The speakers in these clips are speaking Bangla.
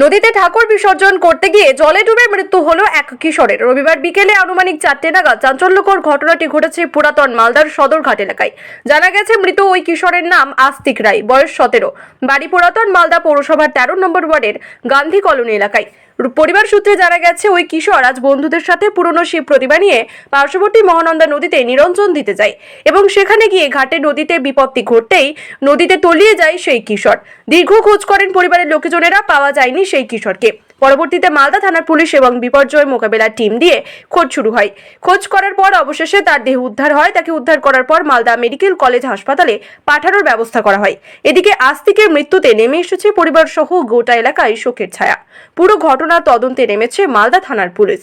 নদীতে ঠাকুর বিসর্জন করতে গিয়ে জলে ডুবে মৃত্যু হলো এক কিশোরের। রবিবার বিকেলে আনুমানিক চারটে নাগাদ চাঞ্চল্যকর ঘটনাটি ঘটেছে পুরাতন মালদার সদরঘাট এলাকায়। জানা গেছে, মৃত ওই কিশোরের নাম আস্তিক রায়, বয়স সতেরো। বাড়ি পুরাতন মালদা পৌরসভার তেরো নম্বর ওয়ার্ডের গান্ধী কলোনি এলাকায়। পরিবার সূত্রে জানা গেছে, ওই কিশোর আজ বন্ধুদের সাথে পুরনো শিব প্রতিমা নিয়ে পার্শ্ববর্তী মহানন্দা নদীতে নিরঞ্জন দিতে যায় এবং সেখানে গিয়ে ঘাটে নদীতে বিপত্তি ঘটতেই নদীতে তলিয়ে যায় সেই কিশোর। দীর্ঘ খোঁজ করেন পরিবারের লোকজনেরা, পাওয়া যায়নি সেই কিশোরকে। পরবর্তীতে মালদা থানার পুলিশ এবং বিপর্যয় মোকাবেলার টিম দিয়ে খোঁজ শুরু হয়। খোঁজ করার পর অবশেষে তার দেহ উদ্ধার হয়। তাকে উদ্ধার করার পর মালদা মেডিকেল কলেজ হাসপাতালে পাঠানোর ব্যবস্থা করা হয়। এদিকে আস্তিকের মৃত্যুতে নেমে এসেছে পরিবার সহ গোটা এলাকায় শোকের ছায়া। পুরো ঘটনা তদন্তে নেমেছে মালদা থানার পুলিশ।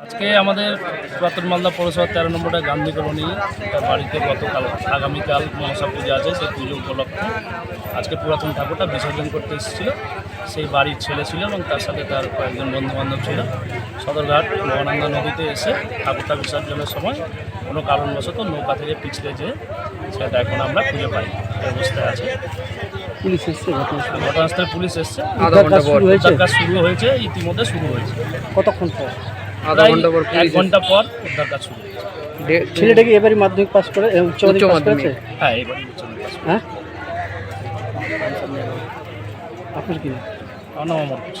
আজকে আমাদের পুরাতন মালদা পৌরসভার তেরো নম্বরটা গান্ধী কলোনি তার বাড়িতে গতকাল আগামীকাল মনসা পুজো আছে সেই পুজো উপলক্ষে। আজকে পুরাতন ঠাকুরটা বিসর্জন করতে এসেছিল। সেই বাড়ির ছেলে ছিল এবং তার সাথে তার কয়েকজন বন্ধু বান্ধব ছিল। সদরঘাট মহানন্দা নদীতে এসে ঠাকুরটা বিসর্জনের সময় কোনো কারণবশত নৌকা থেকে পিছলে যেয়ে সেটা এখন আমরা খুঁজে পাই। অবস্থায় আছে। পুলিশ এসছে ঘটনাস্থলে? ঘটনাস্থলে পুলিশ এসছে। কাজ শুরু হয়েছে? ইতিমধ্যে শুরু হয়েছে। কতক্ষণ শুরু হয়েছে ঘণ্টা পর এক ঘণ্টা পর উদ্ধার কাজ শুরু ছেলেটা কি এবারই মাধ্যমিক পাস করে উচ্চ মাধ্যমিক পাস করেছে? হ্যাঁ এবারই উচ্চ মাধ্যমিক পাস হ্যাঁ? আপনার কি? আমার নাম অমর ঘোষ।